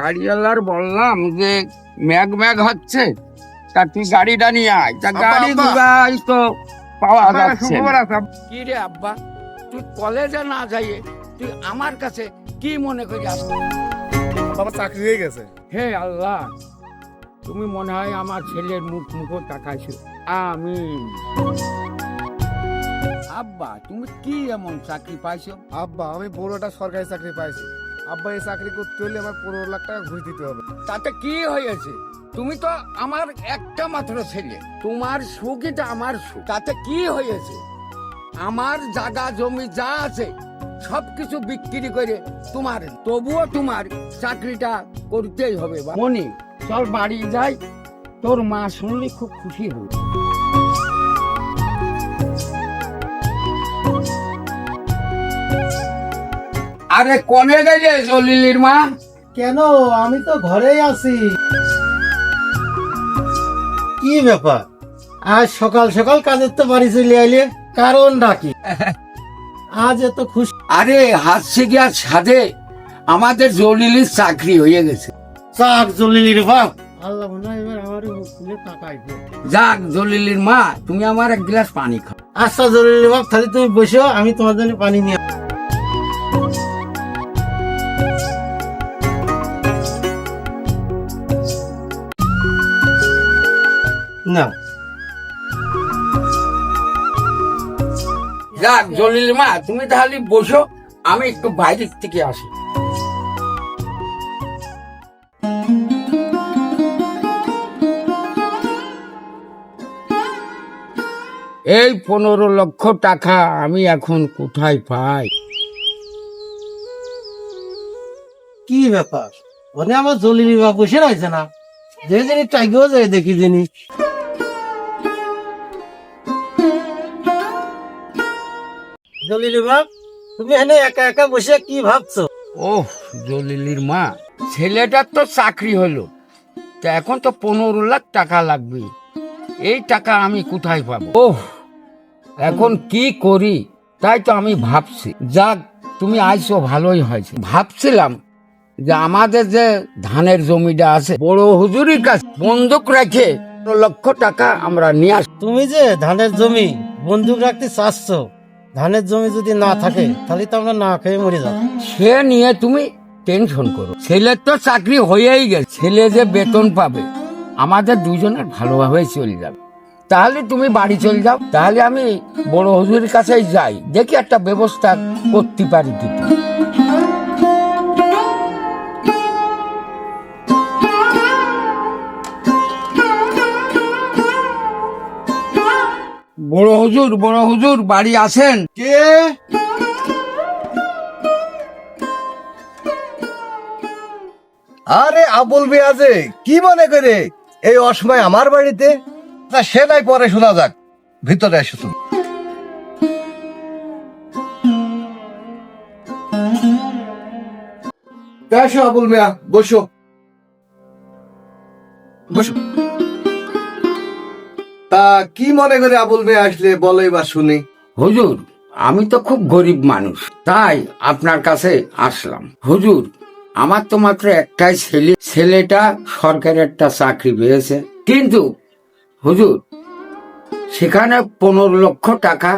গাড়িওয়ালার বললাম যে ম্যাগ ম্যাগ হচ্ছে। তা তুই গাড়িটা নিয়ে আয়। তা গাড়ি। দুগাই তো পাওয়া যাচ্ছে। কি রে আব্বা তুই কলেজে না যাইয়ে তুই আমার কাছে কি মনে করি আসতো বাবা চাকরি হয়ে গেছে। হে আল্লাহ তুমি মনে হয় আমার ছেলের মুখ মুখ তাকাইছো। আমিন। আব্বা তুমি কি এমন চাকরি পাইছো? আব্বা আমি বড় একটা সরকারি চাকরি পাইছি। আব্বা এই চাকরি করতে হলে আমার পনেরো লাখ টাকা ঘুষ দিতে হবে। তাতে কি হয়েছে? তুমি তো আমার একটা মাত্র ছেলে। তোমার সুখটা আমার সুখ। তাতে কি হয়েছে? আমার জায়গা জমি যা আছে, সবকিছু বিক্রি করে তোমার, তবুও তোমার চাকরিটা করতেই হবে মনি, চল বাড়ি যাই, তোর মা শুনলে খুব খুশি হবে। আরে কনে গেলে জলিলির মা? কেন? আমি তো ঘরেই আছি। কি ব্যাপার? আজ সকাল সকাল কাজের তো বাড়ি চলে আইলে কারণ ডাকি। আজ এত খুশি। আরে হাসছে গিয়া সাধে আমাদের জলিলির চাকরি হয়ে গেছে। চাক জলিলির বাপ আল্লাহ মনে হয় এবার আমার তাকাইবে যাক জলিলির মা তুমি আমার এক গ্লাস পানি খাও। আচ্ছা জলিলির বাপ তাহলে তুমি বসো আমি তোমার জন্য পানি নিয়ে যাক জলিলির মা, তুমি তাহলে বসো, আমি একটু বাইরের থেকে আসি। এই পনেরো লক্ষ টাকা আমি এখন কোথায় পাই? কি ব্যাপার? মানে আমার জলিলি বাপ বসে রয়েছে না? যে জিনিস টাইগেও যায় দেখি জিনিস। জলিলি বাপ তুমি এখানে একা একা বসে কি ভাবছ? ওহ জলিলির মা ছেলেটার তো চাকরি হলো। তা এখন তো পনেরো লাখ টাকা লাগবে। এই টাকা আমি কোথায় পাবো? ওহ এখন কি করি? তাই তো আমি ভাবছি। যাক তুমি আইসো ভালোই হয়েছে। ভাবছিলাম যে আমাদের যে ধানের জমিটা আছে বড় হুজুরির কাছে বন্দুক রেখে পনেরো লক্ষ টাকা আমরা নিয়ে আস তুমি যে ধানের জমি বন্দুক রাখতে চাচ্ছ ধানের জমি যদি না থাকে, তাহলে তো আমরা না খেয়ে মরে যাব। সে নিয়ে তুমি টেনশন করো। ছেলের তো চাকরি হয়েই গেছে। ছেলে যে বেতন পাবে, আমাদের দুজনের ভালোভাবেই চলে যাবে। তাহলে তুমি বাড়ি চলে যাও। তাহলে আমি বড় হুজুরের কাছে যাই। দেখি একটা ব্যবস্থা করতে পারি কি বড় হুজুর বড় হুজুর বাড়ি আছেন কে? আরে আবুল বিয়াজে কি মনে করে? এই অসময় আমার বাড়িতে? তা সে নাই পরে শোনা যাক। ভিতরে এসো তুমি। এসো আবুল মিয়া বসো। বসো। তা কি মনে করে আবুল মিয়া আসলে বলো এবার শুনি। হুজুর, আমি তো খুব গরিব মানুষ, তাই আপনার কাছে আসলাম। হুজুর, আমার তো মাত্র একটাই ছেলে, ছেলেটা সরকারের একটা চাকরি পেয়েছে। কিন্তু, হুজুর, সেখানে পনেরো লক্ষ টাকা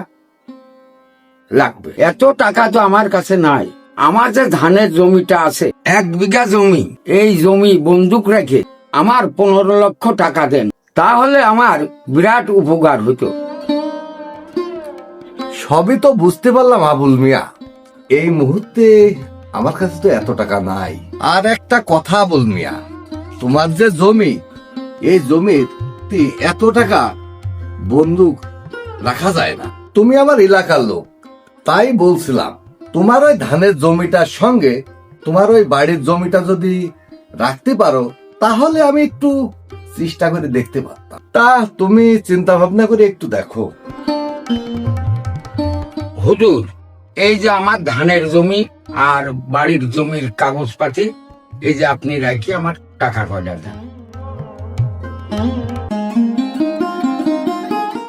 লাগবে। এত টাকা তো আমার কাছে নাই। আমার যে ধানের জমিটা আছে, এক বিঘা জমি, এই জমি বন্দুক রেখে আমার পনেরো লক্ষ টাকা দেন। তাহলে আমার বিরাট উপকার হতো সবই তো বুঝতে পারলাম, আবুল মিয়া। এই মুহূর্তে আমার কাছে তো এত টাকা নাই। আর একটা কথা, আবুল মিয়া, তোমার যে জমি, এই জমির এত টাকা বন্দুক রাখা যায় না। তুমি আমার এলাকার লোক, তাই বলছিলাম, তোমার ওই ধানের জমিটার সঙ্গে তোমার ওই বাড়ির জমিটা যদি রাখতে পারো, তাহলে আমি একটু চেষ্টা করে দেখতে পারতাম। তা তুমি চিন্তা ভাবনা করে একটু দেখো। হুজুর এই যে আমার ধানের জমি আর বাড়ির জমির কাগজপাতি এই যে আপনি রাখি আমার টাকা কয়টা দেন।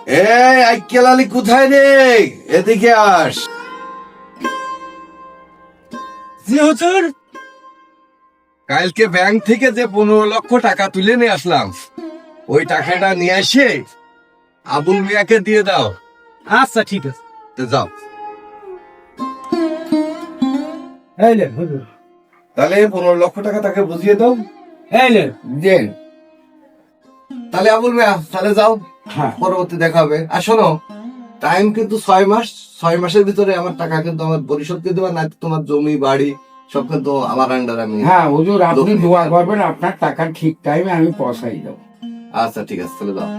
এই আইকেল আলী কোথায় রে? এদিকে আস। জি হুজুর। কালকে ব্যাংক থেকে যে পনেরো লক্ষ টাকা তুলে নিয়ে আসলাম ওই টাকাটা নিয়ে এসে আবুল মিয়াকে দিয়ে দাও। আচ্ছা ঠিক আছে। তো যাও। এই লেন হুজুর। তাহলে পনেরো লক্ষ টাকা তাকে বুঝিয়ে দাও। এই লেন দেন তাহলে আবুল মিয়া তাহলে যাও। হ্যাঁ। পরবর্তী দেখা হবে। আর শোনো টাইম কিন্তু ছয় মাস ছয় মাসের ভিতরে আমার টাকা কিন্তু আমার পরিশোধ করে দেবা না তোমার জমি বাড়ি সব তো আমার আন্ডার আমি হ্যাঁ হুজুর আপনি দোয়া করবেন আপনার টাকা ঠিক টাইমে আমি পৌঁছাই দেবো। আচ্ছা ঠিক আছে তাহলে দাও।